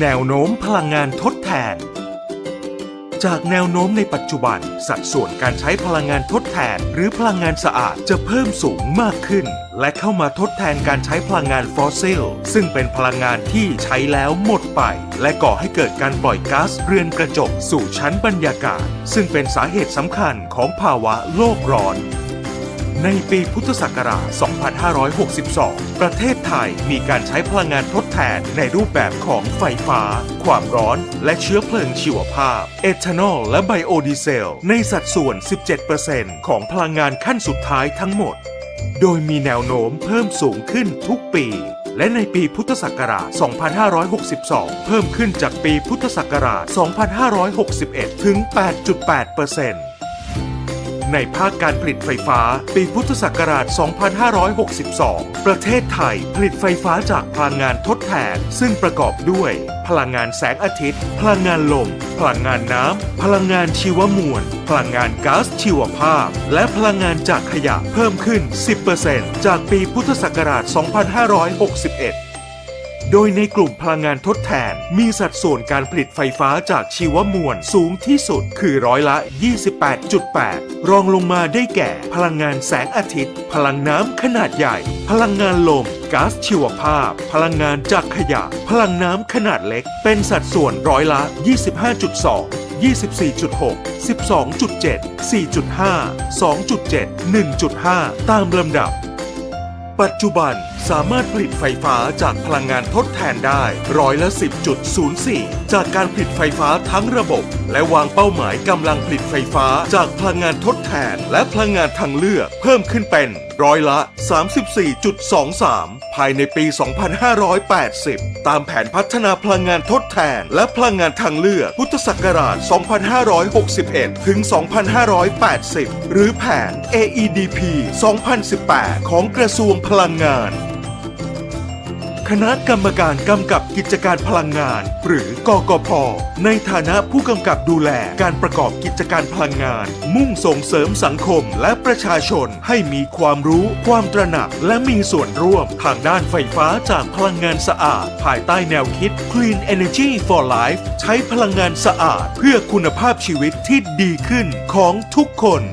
แนวโน้มพลังงานทดแทน จากแนวโน้มในปัจจุบัน สัดส่วนการใช้พลังงานทดแทน หรือพลังงานสะอาดจะเพิ่มสูงมากขึ้น และเข้ามาทดแทนการใช้พลังงานฟอสซิล ซึ่งเป็นพลังงานที่ใช้แล้วหมดไป และก่อให้เกิดการปล่อยก๊าซเรือนกระจกสู่ชั้นบรรยากาศ ซึ่งเป็นสาเหตุสำคัญของภาวะโลกร้อน ในปีพุทธศักราช 2562 ประเทศไทยมีการใช้พลังงานทดแทนในรูปแบบของไฟฟ้า ความร้อนและเชื้อเพลิงชีวภาพ เอทานอลและไบโอดีเซล ในสัดส่วน 17%ของพลังงานขั้นสุดท้ายทั้งหมด โดยมีแนวโน้มเพิ่มสูงขึ้นทุกปีและในปีพุทธศักราช 2562 เพิ่มขึ้นจากปีพุทธศักราช 2561 ถึง 8.8% ในภาคการผลิตไฟฟ้า ปีพุทธศักราช 2562 ประเทศไทยผลิตไฟฟ้าจากพลังงานทดแทน ซึ่งประกอบด้วย พลังงานแสงอาทิตย์ พลังงานลม พลังงานน้ำ พลังงานชีวมวล พลังงานก๊าซชีวภาพ และพลังงานจากขยะเพิ่มขึ้น 10%จากปีพุทธศักราช 2561 โดยในกลุ่มพลังงานทดแทน มีสัดส่วนการผลิตไฟฟ้าจากชีวมวลสูงที่สุดคือร้อยละ 28.8 รองลงมาได้แก่ พลังงานแสงอาทิตย์ พลังน้ำขนาดใหญ่ พลังงานลมก๊าซชีวภาพ พลังงานจากขยะ พลังน้ำขนาดเล็ก เป็นสัดส่วนร้อยละ 25.2 24.6 12.7 4.5 2.7 1.5 ตามลำดับ ปัจจุบันสามารถผลิตไฟฟ้าจากพลังงานทดแทนได้ร้อยละ 10.04 จากการผลิตไฟฟ้าทั้งระบบ และวางเป้าหมายกำลังผลิตไฟฟ้าจากพลังงานทดแทน และพลังงานทางเลือกเพิ่มขึ้นเป็นร้อยละ 34.23 ภายในปี 2580 ตามแผนพัฒนาพลังงานทดแทน และพลังงานทางเลือกพุทธศักราช 2561 ถึง 2580 หรือแผน AEDP 2018 ของกระทรวงพลังงาน คณะกรรมการกำกับกิจการพลังงาน หรือกกพ ในฐานะผู้กำกับดูแลการประกอบกิจการพลังงาน มุ่งส่งเสริมสังคมและประชาชนให้มีความรู้ ความตระหนัก และมีส่วนร่วมทางด้านไฟฟ้าจากพลังงานสะอาด ภายใต้แนวคิด Clean Energy for Life ใช้พลังงานสะอาด เพื่อคุณภาพชีวิตที่ดีขึ้นของทุกคน